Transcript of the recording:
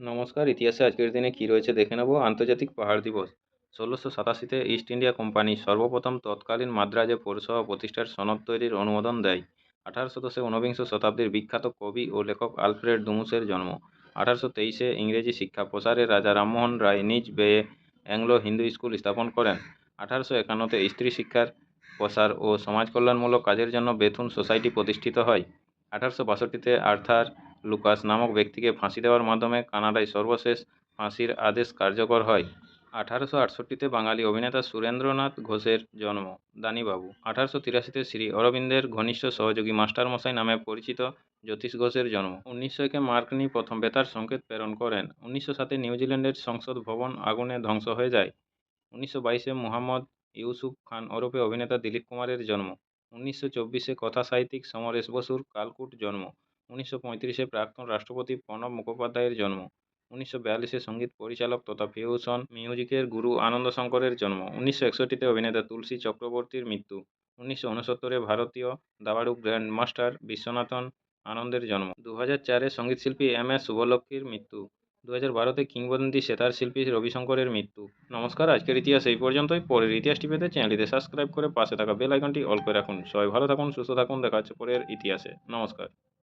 নমস্কার, ইতিহাসে আজকের দিনে কী রয়েছে দেখে নেব? আন্তর্জাতিক পাহাড় দিবস, ষোলোশো সাতাশিতে ইস্ট ইন্ডিয়া কোম্পানি সর্বপ্রথম তৎকালীন মাদ্রাজে পৌরসভা প্রতিষ্ঠার সনদ তৈরির অনুমোদন দেয়। আঠারোশো ঊনবিংশ শতাব্দীর বিখ্যাত কবি ও লেখক আলফ্রেড দুমুসের জন্ম। আঠারোশো তেইশে ইংরেজি শিক্ষা প্রসারে রাজা রামমোহন রায় নিজ ব্যয়ে অ্যাংলো হিন্দু স্কুল স্থাপন করেন। আঠারোশো একান্নতে স্ত্রী শিক্ষার প্রসার ও সমাজ কল্যাণমূলক কাজের জন্য বেথুন সোসাইটি প্রতিষ্ঠিত হয়। আঠারোশো বাষট্টিতে আর্থার লুকাস নামক ব্যক্তিকে ফাঁসি দেওয়ার মাধ্যমে কানাডায় সর্বশেষ ফাঁসির আদেশ কার্যকর হয়। আঠারোশো আটষট্টিতে বাঙালি অভিনেতা সুরেন্দ্রনাথ ঘোষের জন্ম, দানিবাবু। আঠারোশো তিরাশিতে শ্রী অরবিন্দের ঘনিষ্ঠ সহযোগী মাস্টারমশাই নামে পরিচিত জ্যোতিষ ঘোষের জন্ম। উনিশশো একে মার্কনি প্রথম বেতার সংকেত প্রেরণ করেন। উনিশশো সাতে নিউজিল্যান্ডের সংসদ ভবন আগুনে ধ্বংস হয়ে যায়। উনিশশো বাইশে মুহাম্মদ ইউসুফ খান ওরফে অভিনেতা দিলীপ কুমারের জন্ম। উনিশশো চব্বিশে কথা সাহিত্যিক সমরেশ বসুর কালকুট জন্ম। উনিশশো পঁয়ত্রিশে প্রাক্তন রাষ্ট্রপতি প্রণব মুখোপাধ্যায়ের জন্ম। উনিশশো বিয়াল্লিশে সংগীত পরিচালক তথা ফিউশন মিউজিকের গুরু আনন্দ শঙ্করের জন্ম। উনিশশো একষট্টিতে অভিনেতা তুলসী চক্রবর্তীর মৃত্যু। উনিশশো উনসত্তরে ভারতীয় দাবাড়ু গ্র্যান্ড মাস্টার বিশ্বনাথন আনন্দের জন্ম। দু হাজার চারে সঙ্গীতশিল্পী এম এস শুভলক্ষ্মীর মৃত্যু। দু হাজার বারোতে কিংবদন্তি সেতার শিল্পী রবিশঙ্করের মৃত্যু। নমস্কার, আজকের ইতিহাস এই পর্যন্তই। পরের ইতিহাসটি পেতে চ্যানেলটিতে সাবস্ক্রাইব করে পাশে থাকা বেল আইকনটি অল করে রাখুন। সবাই ভালো থাকুন, সুস্থ থাকুন। দেখা হচ্ছে পরের ইতিহাসে। নমস্কার।